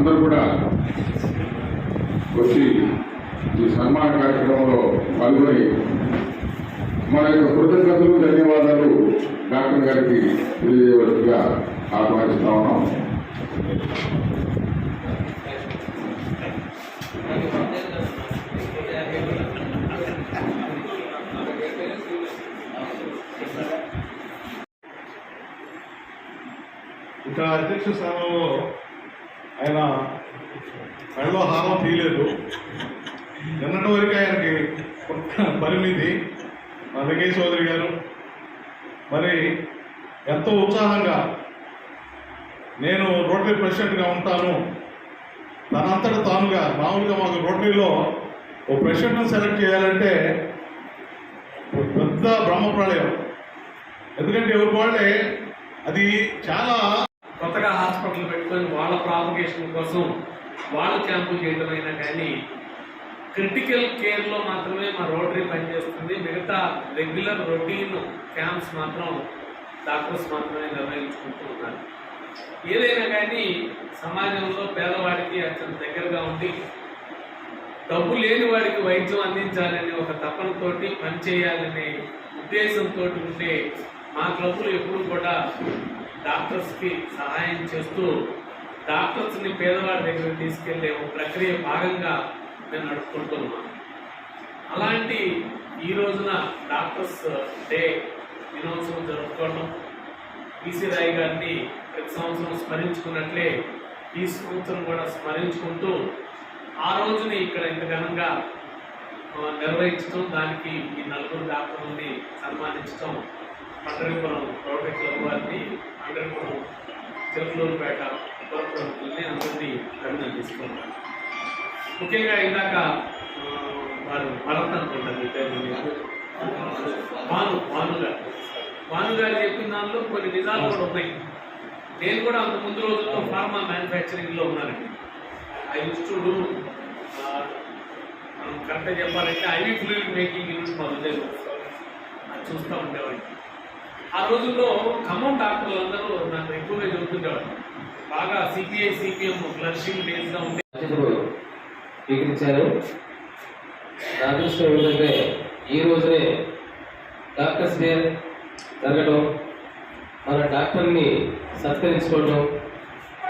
అందరూ కూడా వచ్చి ఈ సన్మాన కార్యక్రమంలో పాల్గొని మన యొక్క కృతజ్ఞతలు ధన్యవాదాలు డాక్టర్ గారికి తెలియజేయవలసిగా ఆహ్వానిస్తా ఉన్నాం. ఇక అధ్యక్ష స్థానంలో ఆయన మెడలో హారం తీయలేదు. నిన్నటి వరకు ఆయనకి పరిమితి మా వెంకయ్య చౌదరి గారు. మరి ఎంతో ఉత్సాహంగా నేను రోటరీ ప్రెసిడెంట్గా ఉంటాను. తనంతట తానుగా మామూలుగా మాకు రోటరీలో ఓ ప్రెసిడెంట్ను సెలెక్ట్ చేయాలంటే పెద్ద బ్రహ్మ ప్రళయం ఎందుకంటే ఎవరి వాళ్ళే అది చాలా కొత్తగా హాస్పిటల్ పెట్టుకొని వాళ్ళ ప్రాపగేషన్ కోసం వాళ్ళు క్యాంపులు చేయడమైనా కానీ క్రిటికల్ కేర్లో మాత్రమే మా రోటరీ పనిచేస్తుంది. మిగతా రెగ్యులర్ రొటీన్ క్యాంప్స్ మాత్రం డాక్టర్స్ మాత్రమే నిర్వహించుకుంటూ ఉన్నారు. ఏదైనా కానీ సమాజంలో పేదవాడికి అత్యంత దగ్గరగా ఉండి డబ్బు లేని వాడికి వైద్యం అందించాలనే ఒక తపనతోటి పనిచేయాలనే ఉద్దేశంతో ఉంటే మా క్లబ్లు ఎప్పుడు కూడా డాక్టర్స్కి సహాయం చేస్తూ డాక్టర్స్ని పేదవాడి దగ్గర తీసుకెళ్ళే ఒక ప్రక్రియ భాగంగా నేను నడుపుకుంటున్నాను అలాంటి ఈ రోజున డాక్టర్స్ డే దినోత్సవం జరుపుకోవడం ఈసీ రాయ్ గారిని ప్రతి సంవత్సరం స్మరించుకున్నట్లే ఈ సంవత్సరం కూడా స్మరించుకుంటూ ఆ రోజుని ఇక్కడ ఇంత ఘనంగా నిర్వహించడం దానికి ఈ నలుగురు డాక్టర్లని సన్మానించడం పండరిపురం రోటరీ క్లబ్ వారిని పండరిపురం చిలకలూరుపేట ఉప ప్రముఖుల్ని అందరినీ అభినందిస్తున్నాను. ముఖ్యంగా ఇందాక వారు భరత్ అనుకుంటారు పేరు భాను భాను గారు. భాను గారు చెప్పిన దానిలో కొన్ని నిజాలు కూడా ఉన్నాయి. నేను కూడా అంత ముందు రోజుల్లో ఫార్మా మ్యానుఫ్యాక్చరింగ్లో ఉన్నానండి. ఐ యూస్ టు డూ మనం కరెక్ట్గా చెప్పాలంటే ఐవి ఫ్లూయిడ్ మేకింగ్ యూనిట్ మా ఉద్యోగం అది చూస్తూ ఉండేవాడిని. ఆ రోజుల్లో ఖమ్మం డాక్టర్లు అందరూ నాకు ఎక్కువగా చెబుతుండేవాడు బాగా సిపిఐ సిపిఎం ఫ్లషింగ్ డేస్గా ఉండే బాధ్యతలు స్వీకరించారు. నా అదృష్టం ఏంటంటే ఈ రోజునే డాక్టర్స్ డే జరగడం మన డాక్టర్ని సత్కరించుకోవడం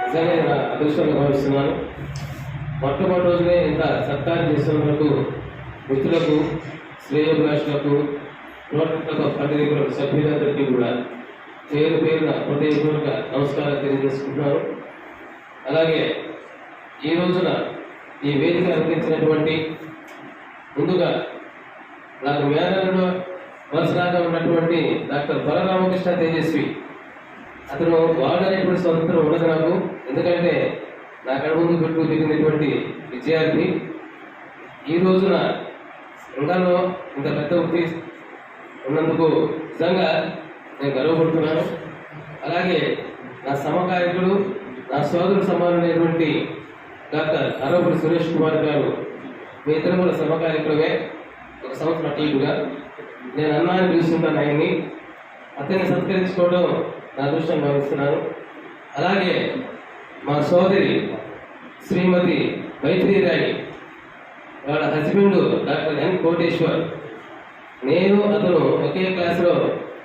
నిజంగా నా అదృష్టంగా భావిస్తున్నాను. మొట్టమొదటి రోజునే ఇంత సత్కారం చేస్తున్నందుకు మిత్రులకు శ్రేయోభిలాషులకు నోట్లకు పండితుల సభ్యులందరికీ కూడా పేరు పేరున హృదయపూర్వక నమస్కారం తెలియజేసుకుంటున్నాను అలాగే ఈ రోజున ఈ వేదిక అందించినటువంటి ముందుగా నాకు మేనల్లో వరుసలాగా ఉన్నటువంటి డాక్టర్ బలరామకృష్ణ తేజస్వి. అతను వాడనేటువంటి స్వతంత్రం ఉండదు నాకు. ఎందుకంటే నా కడ ముందు పెట్టు దిగినటువంటి విద్యార్థి. ఈ రోజున సంఘంలో ఇంత పెద్ద వృత్తి ఉన్నందుకు నిజంగా నేను గర్వపడుతున్నాను. అలాగే నా సమకాయకుడు నా సోదరు సమానమైనటువంటి డాక్టర్ అరవపూడి సురేష్ కుమార్ గారు మీ ఇద్దరు కూడా సమకాయకులమే. ఒక సంవత్సరం అట్లీగా నేను అన్నాన్ని పిలుస్తుంటాను ఆయన్ని. అతన్ని సత్కరించుకోవడం నా అదృష్టం భావిస్తున్నాను. అలాగే మా సోదరి శ్రీమతి మైత్రిరాణి వాళ్ళ హస్బెండ్ డాక్టర్ ఎన్ కోటేశ్వర్. నేను అతను ఒకే క్లాసులో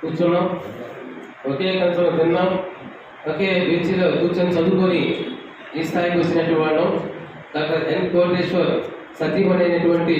కూర్చున్నాం ఒకే క్లాస్లో తిన్నాం ఒకే బెంచీలో కూర్చొని చదువుకొని ఈ స్థాయికి వచ్చినటువంటి వాళ్ళం. డాక్టర్ ఎన్ కోటేశ్వర్ సతీమణి అయినటువంటి